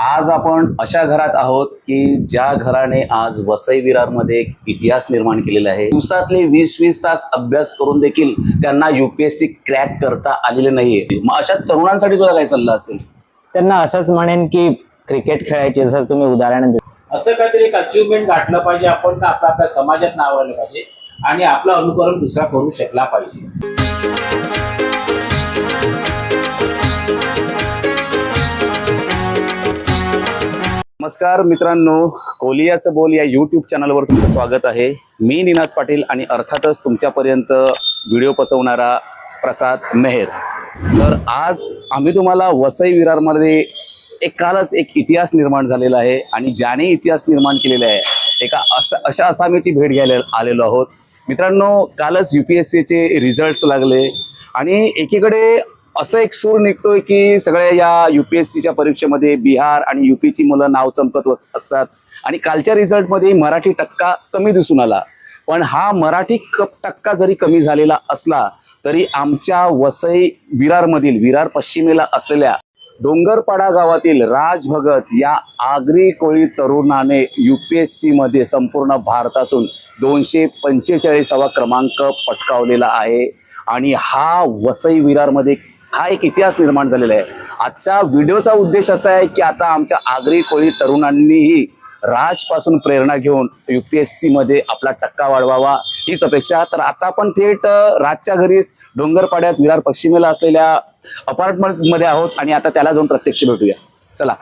आज आपण अशा घरात आहोत की ज्या घराने आज वसई विरारमध्ये एक इतिहास निर्माण केलेला आहे. दिवसातले वीस वीस तास अभ्यास करून देखील त्यांना युपीएससी क्रॅक करता आलेले नाहीये. मग अशा तरुणांसाठी तुला काय सल्ला असेल? त्यांना असंच म्हणेन की क्रिकेट खेळायचे जसं तुम्ही उदाहरण दिलं. असं काहीतरी एक अचिव्हमेंट गाठलं पाहिजे आपण का आपलं आपल्या समाजात नाव आलं पाहिजे? आणि आपलं अनुकरण दुसरा करू शकला पाहिजे. नमस्कार मित्रांनो कोलियाचं बोल या यूट्यूब चॅनलवर तुमचं स्वागत आहे. मी निनाद पाटील आणि अर्थातच तुमच्यापर्यंत व्हिडिओ पचवणारा प्रसाद मेहर. तर आज आम्ही तुम्हाला वसई विरारमध्ये एक कालच एक इतिहास निर्माण झालेला आहे आणि ज्याने इतिहास निर्माण केलेला आहे एका असा अशा असामीची भेट घ्यायला आलेलो आहोत. मित्रांनो कालच यू पी एस सीचे रिझल्ट्स लागले आणि एकीकडे असं एक सूर निघतोय की सगळ्या या युपीएससीच्या परीक्षेमध्ये बिहार आणि युपीची मुलं नाव चमकत असतात. आणि कालच्या रिझल्टमध्ये मराठी टक्का कमी दिसून आला. पण हा मराठी कप टक्का जरी कमी झालेला असला तरी आमच्या वसई विरारमधील विरार पश्चिमेला असलेल्या डोंगरपाडा गावातील राज भगत या आगरी कोळी तरुणाने युपीएससी मध्ये संपूर्ण भारतातून दोनशे पंचेचाळीसावा क्रमांक पटकावलेला आहे. आणि हा वसई विरारमध्ये हा एक इतिहास निर्माण झालेला आहे. आजच्या व्हिडिओचा उद्देश असा आहे की आता आमच्या आगरी कोळी तरुणांनीही राजपासून प्रेरणा घेऊन युपीएससी मध्ये आपला टक्का वाढवावा हीच अपेक्षा. तर आता आपण थेट राजच्या घरीच डोंगरपाड्यात विरार पश्चिमेला असलेल्या अपार्टमेंटमध्ये आहोत आणि आता त्याला जाऊन प्रत्यक्ष भेटूया. चला.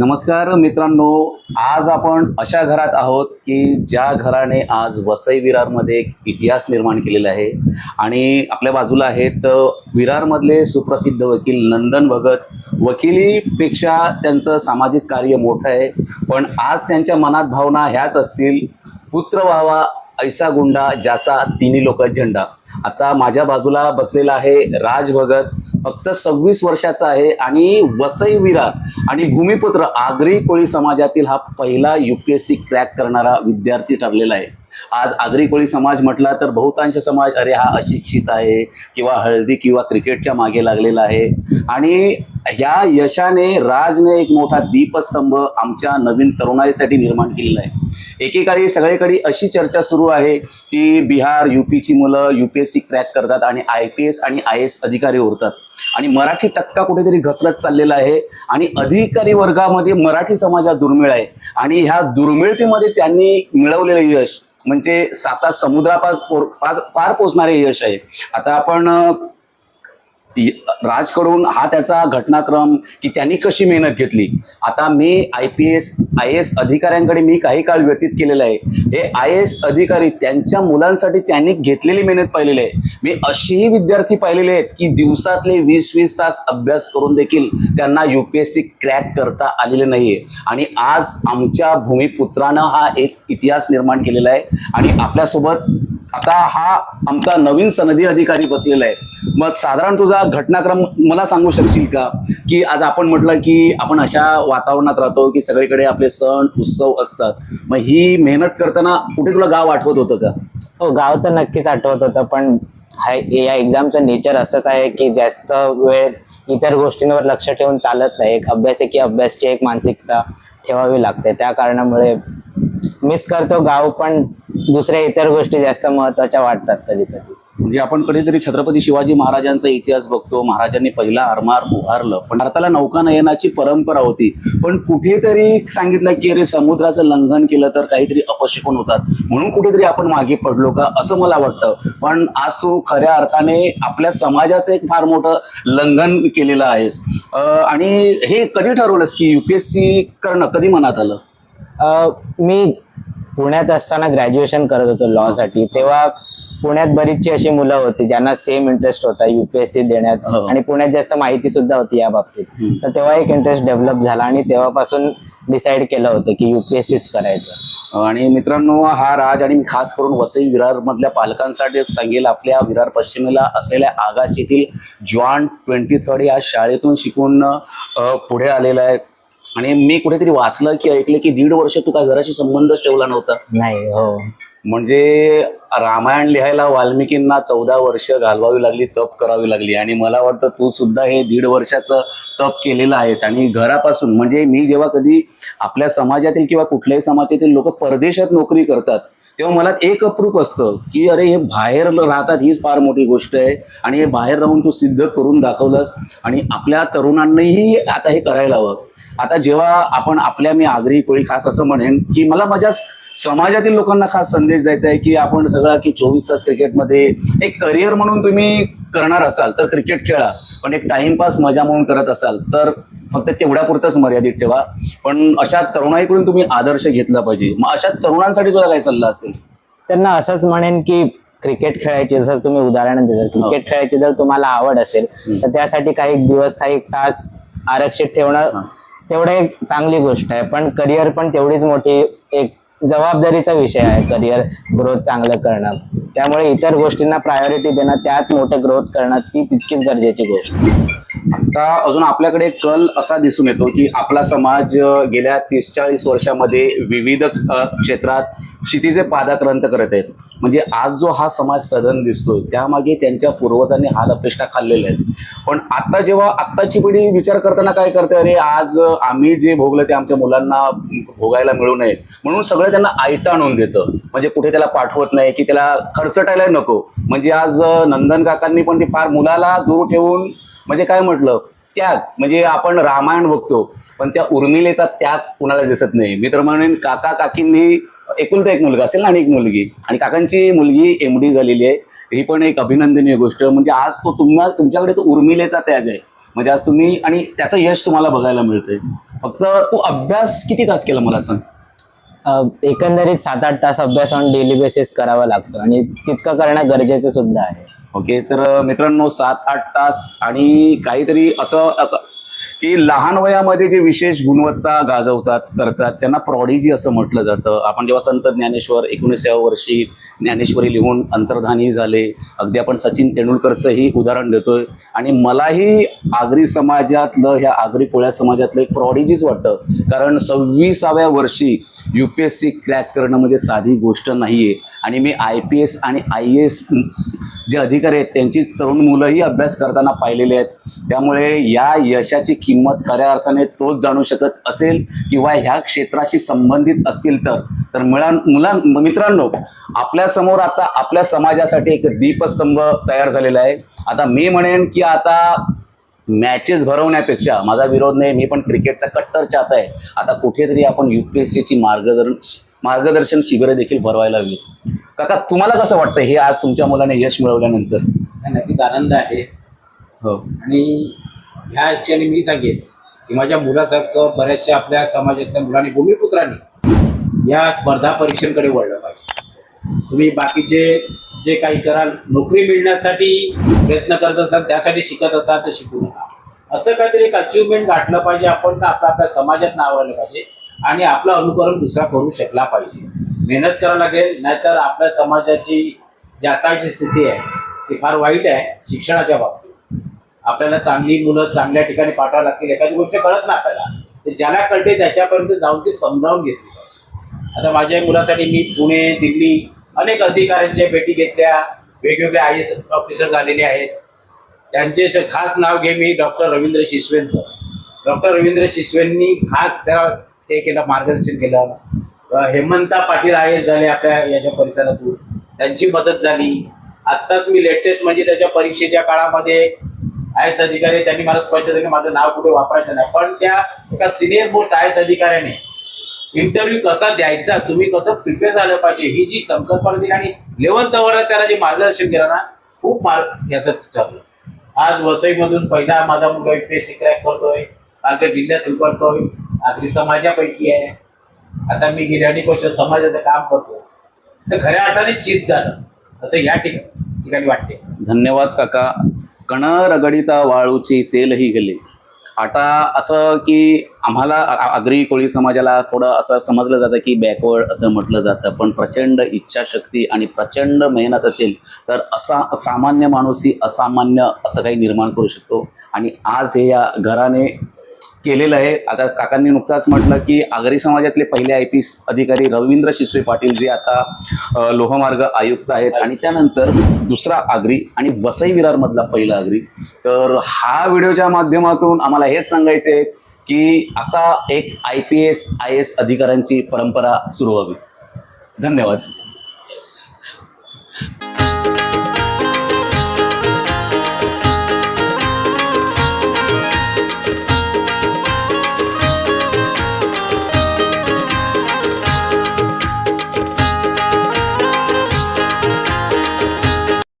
नमस्कार मित्रांनो आज आपण अशा घरात आहोत की ज्या घराने आज वसई विरारमध्ये एक इतिहास निर्माण केलेला आहे. आणि आपल्या बाजूला आहेत विरारमधले सुप्रसिद्ध वकील नंदन भगत. वकिलीपेक्षा त्यांचं सामाजिक कार्य मोठं आहे पण आज त्यांच्या मनात भावना ह्याच असतील पुत्र व्हावा ऐसा गुंडा ज्याचा तिन्ही लोक झेंडा. आता माझ्या बाजूला बसलेला आहे राज भगत फक्त सव्वीस वर्षाचा आहे आणि वसई विरा आणि भूमिपुत्र आगरी कोळी समाजातील हा पहिला युपीएससी क्रॅक करणारा विद्यार्थी ठरलेला आहे. आज आगरी कोळी समाज म्हटला तर बहुतांश समाज अरे हा अशिक्षित आहे किंवा हळदी किंवा क्रिकेटच्या मागे लागलेला आहे. आणि ह्या यशाने राजने एक मोठा दीपस्तंभ आमच्या नवीन तरुणाईसाठी निर्माण केलेला आहे. एकेकाळी सगळीकडे अशी चर्चा सुरू आहे की बिहार युपीची मुलं युपीएससी क्रॅक करतात आणि आय पी एस आणि आय एस अधिकारी उरतात. आणि मराठी टक्का कुठेतरी घसरत चाललेला आहे आणि अधिकारी वर्गामध्ये मराठी समाज हा दुर्मिळ आहे. आणि ह्या दुर्मिळतेमध्ये त्यांनी मिळवलेलं यश म्हणजे साता समुद्रापास पार पोचणारे यश आहे. आता आपण राजकडून हा त्याचा घटनाक्रम की त्यांनी कशी मेहनत घेतली. आता मी I P S I S अधिकाऱ्यांकडे मी काही काळ व्यतीत केलेला आहे. हे आय एस अधिकारी त्यांच्या मुलांसाठी त्यांनी घेतलेली मेहनत पाहिलेली आहे. मी अशीही विद्यार्थी पाहिलेले आहेत की दिवसातले वीस वीस तास अभ्यास करून देखील त्यांना U P S C crack करता आलेले नाहीये. आणि आज आमच्या भूमिपुत्रानं हा एक इतिहास निर्माण केलेला आहे. आणि आपल्यासोबत आता हा आमचा नवीन सनदी अधिकारी बसलेला आहे. मग साधारण तुझा घटनाक्रम मला सांगू शकशील का? की आज आपण म्हटलं की आपण अशा वातावरणात राहतो की सगळीकडे आपले सण उत्सव असतात. मग ही मेहनत करताना कुठे तुला गाव आठवत होतं का? हो गाव तर नक्कीच आठवत होतं पण हा या एक्झामचं नेचर असंच आहे की जास्त वेळ इतर गोष्टींवर लक्ष ठेवून चालत नाही. एक अभ्यास आहे की अभ्यासची एक मानसिकता ठेवावी लागते. त्या कारणामुळे मिस करतो गाव पण दुसऱ्या इतर गोष्टी जास्त महत्त्वाच्या वाटतात कधी कधी म्हणजे आपण कधीतरी छत्रपती शिवाजी महाराजांचा इतिहास बघतो महाराजांनी पहिला आरमार उभारलं पण भारताला नौकानयनाची परंपरा होती. पण कुठेतरी सांगितलं की अरे समुद्राचं लंघन केलं तर काहीतरी अपशकून होतात. म्हणून कुठेतरी आपण मागे पडलो का असं मला वाटतं. पण आज तू खऱ्या अर्थाने आपल्या समाजाचं एक फार मोठं लंघन केलेलं आहेस. आणि हे कधी ठरवलंस की युपीएससी करणं कधी मनात आलं? मी पुण्यात असताना ग्रॅज्युएशन करत होतो लॉ साठी. तेव्हा पुण्यात बरीचशी अशी मुलं होती ज्यांना सेम इंटरेस्ट होता युपीएससी देण्यात. हो. आणि पुण्यात जास्त माहिती सुद्धा होती या बाबतीत. तर तेव्हा एक इंटरेस्ट डेव्हलप झाला आणि तेव्हापासून डिसाईड केलं होतं की युपीएससीच करायचं. आणि मित्रांनो हा राज आणि मी खास करून वसई विरार मधल्या पालकांसाठी सांगेल आपल्या विरार पश्चिमेला असलेल्या आगाश येथील जॉन ट्वेंटी थर्ड या शाळेतून शिकून पुढे आलेला आहे. आणि मी कुठेतरी वाचलं की ऐकलं की दीड वर्ष तू काय घराशी संबंधच ठेवला नव्हता. नाही हो. म्हणजे रामायण लिहायला वाल्मिकींना चौदा वर्ष घालवावी लागली तप करावी लागली. आणि मला वाटतं तू सुद्धा हे दीड वर्षाचं तप केलेलं आहेस. आणि घरापासून म्हणजे मी जेव्हा कधी आपल्या समाजातील किंवा कुठल्याही समाजातील लोक परदेशात नोकरी करतात तेव्हा मला एक अप्रूप असतं की अरे हे बाहेर राहतात हीच फार मोठी गोष्ट आहे. आणि हे बाहेर राहून तू सिद्ध करून दाखवलंस. आणि आपल्या तरुणांनाही आता हे करायला हवं. आता जेव्हा आपण आपल्या मी आगरी कोळी खास असं म्हणेन की मला माझ्या समाजातील लोकांना खास संदेश द्यायचा आहे की आपण सगळं की चोवीस तास क्रिकेटमध्ये एक करिअर म्हणून तुम्ही करणार असाल तर क्रिकेट खेळा. पण एक टाइमपास मजा म्हणून करत असाल तर फक्त तेवढ्यापुरतच मर्यादित ठेवा. पण अशा तरुणाईकडून तुम्ही आदर्श घेतला पाहिजे. मग अशा तरुणांसाठी तुला काय सल्ला असेल? त्यांना असंच म्हणेन की क्रिकेट खेळायची जर तुम्ही उदाहरण दिलं क्रिकेट खेळायची जर तुम्हाला आवड असेल तर त्यासाठी काही दिवस काही तास आरक्षित ठेवणं हा. तेवढं एक चांगली गोष्ट आहे पण करिअर पण तेवढीच मोठी एक जबाबदारीचा विषय आहे करिअर ग्रोथ चांगलं करणं त्यामुळे इतर गोष्टींना प्रायोरिटी देणं त्यात मोठं ग्रोथ करणं ती तितकीच गरजेची गोष्ट आहे. आता अजून आपल्याकडे कल असा दिसून येतो की आपला समाज गेल्या तीस चाळीस वर्षामध्ये विविध क्षेत्रात क्षितिजे पादाक्रांत करत आहेत. म्हणजे आज जो हा समाज सदन दिसतोय त्यामागे त्यांच्या पूर्वजांनी हाल अपेष्टा खाल्लेल्या आहेत. पण आता जेव्हा आत्ताची पिढी विचार करताना काय करते? अरे आज आम्ही जे भोगलं ते आमच्या मुलांना भोगायला मिळू नये. म्हणून सगळं त्यांना आयता आणून देतं. म्हणजे कुठे त्याला पाठवत नाही की त्याला खर्चटायला नको. म्हणजे आज नंदन काकांनी पण ते फार मुलाला दूर ठेवून म्हणजे काय म्हटलं? त्याग. म्हणजे आपण रामायण बघतो पण त्या उर्मिलेचा त्याग कुणाला दिसत नाही. मी तर म्हणेन काका काकींनी एकुलता एक मुलगा असेल ना आणि एक मुलगी. आणि काकांची मुलगी एम डी झालेली आहे. ही पण एक अभिनंदनीय गोष्ट. म्हणजे आज तो तुम्हाला तुमच्याकडे तो उर्मिलेचा त्याग आहे. म्हणजे आज तुम्ही आणि त्याचं यश तुम्हाला बघायला मिळतंय. फक्त तू अभ्यास किती तास केला मला सांग? एकंदरीत सात आठ तास अभ्यास ऑन डेली बेसिस करावा लागतो. आणि तितकं करणं गरजेचं सुद्धा आहे. ओके तर मित्रांनो सात आठ तास आणि काहीतरी असं की लहान वयामध्ये जे विशेष गुणवत्ता गाजवतात करतात त्यांना प्रॉडिजी असं म्हटलं जातं. आपण जेव्हा संत ज्ञानेश्वर एकोणीसाव्या वर्षी ज्ञानेश्वरी लिहून अंतर्धानी झाले अगदी आपण सचिन तेंडुलकरचंही उदाहरण देतोय. आणि मलाही आगरी समाजातलं ह्या आगरी कोळ्या समाजातलं एक प्रॉडिजीच वाटतं. कारण सव्वीसाव्या वर्षी U P S C crack करणं म्हणजे साधी गोष्ट नाही आहे आणि मी आय पी एस आणि आय एस जे अधिकारी आहेत त्यांची तरुण मुलंही अभ्यास करताना पाहिलेले आहेत. त्यामुळे या यशाची किंमत खऱ्या अर्थाने तोच जाणू शकत असेल किंवा ह्या क्षेत्राशी संबंधित असतील तर. तर मुलां मुलां मित्रांनो आपल्यासमोर आता आपल्या समाजासाठी एक दीपस्तंभ तयार झालेला आहे. आता मी म्हणेन की आता मॅचेस भरवण्यापेक्षा माझा विरोध नाही मी पण क्रिकेटचा कट्टर चाहता आहे आता कुठेतरी आपण यू पी एस सीची मार्गदर्शन मार्गदर्शन शिबिरं देखील भरवायला हवी काका तुम्हाला कसं वाटतं हे आज तुमच्या मुलाने यश मिळवल्यानंतर. नक्कीच आनंद आहे. हो. आणि ह्या ॲक्च्युअली मी सांगेन की माझ्या मुलासारखं बऱ्याचशा आपल्या समाजातल्या मुलांनी भूमिपुत्रांनी या स्पर्धा परीक्षांकडे वळलं पाहिजे. तुम्ही बाकीचे जे काही कराल नोकरी मिळण्यासाठी प्रयत्न करत असाल त्यासाठी शिकत असाल तर शिकू नका. असं काहीतरी एक अचिव्हमेंट गाठलं पाहिजे आपण तर आपल्या आपल्या समाजात नाव आलं पाहिजे. आणि आपलं अनुकरण दुसरा करू शकला पाहिजे. मेहनत करावं लागेल नाहीतर आपल्या समाजाची जी आताची स्थिती आहे ती फार वाईट आहे शिक्षणाच्या बाबतीत. आपल्याला चांगली मुलं चांगल्या ठिकाणी पाठवावं लागतील एखादी गोष्ट कळत ना आपल्याला. ते ज्याला कळते त्याच्यापर्यंत जाऊन ती समजावून घेतली पाहिजे. आता माझ्या मुलासाठी मी पुणे दिल्ली अनेक अधिकाऱ्यांच्या भेटी घेतल्या. वेगवेगळे आय एस एस ऑफिसर झालेले आहेत. त्यांचे खास नाव घे मी डॉक्टर रवींद्र शिसवेंचं डॉक्टर रवींद्र शिसवेंनी खास ते हे केलं मार्गदर्शन केलं. हेमंता पाटील आहे झाले आपल्या याच्या परिसरातून. त्यांची मदत झाली. आत्ताच मी लेटेस्ट म्हणजे त्याच्या परीक्षेच्या काळामध्ये आय एस अधिकारी त्यांनी मला स्पष्ट सांगितलं माझं नाव कुठे वापरायचं नाही. पण त्या एका सिनियर मोस्ट आय एस अधिकाऱ्याने इंटरव्ह्यू कसा द्यायचा तुम्ही कसं प्रिपेअर झालं पाहिजे ही जी संकल्पना दिली आणि लेवन्थ वर त्याला जे मार्गदर्शन केलं ना खूप मार्ग याचं ठरलं. आज वसईमधून पहिला माझा मुलगा युपीएससी क्रॅक करतोय पालघर जिल्ह्यात उतरतोय. आगरी समाजापैकी आहे. आता मी गेल्या अनेक वर्ष समाजाचं काम करतो. तर खऱ्या अर्थाने चीज झालं. असं या ठिकाणी ठिकाणी वाटते. धन्यवाद काका. कण रगडिता वाळूची तेलही गेले. आता असं की आम्हाला आगरी कोळी समाजाला थोडं असं समजलं जातं की बॅकवर्ड असं म्हटलं जातं. पण प्रचंड इच्छाशक्ती आणि प्रचंड मेहनत असेल तर असा सामान्य माणूसही असामान्य असं काही निर्माण करू शकतो. आणि आज हे या घराने केलेलं आहे. आता काकांनी नुकताच म्हटलं की आगरी समाजातले पहिले आय पी एस अधिकारी रवींद्र शिसवे पाटील जे आता लोहमार्ग आयुक्त आहेत. आणि त्यानंतर दुसरा आगरी आणि वसई विरारमधला पहिला आगरी. तर हा व्हिडिओच्या माध्यमातून आम्हाला हेच सांगायचे आहे की आता एक I P S I S अधिकाऱ्यांची परंपरा सुरू व्हावी. धन्यवाद.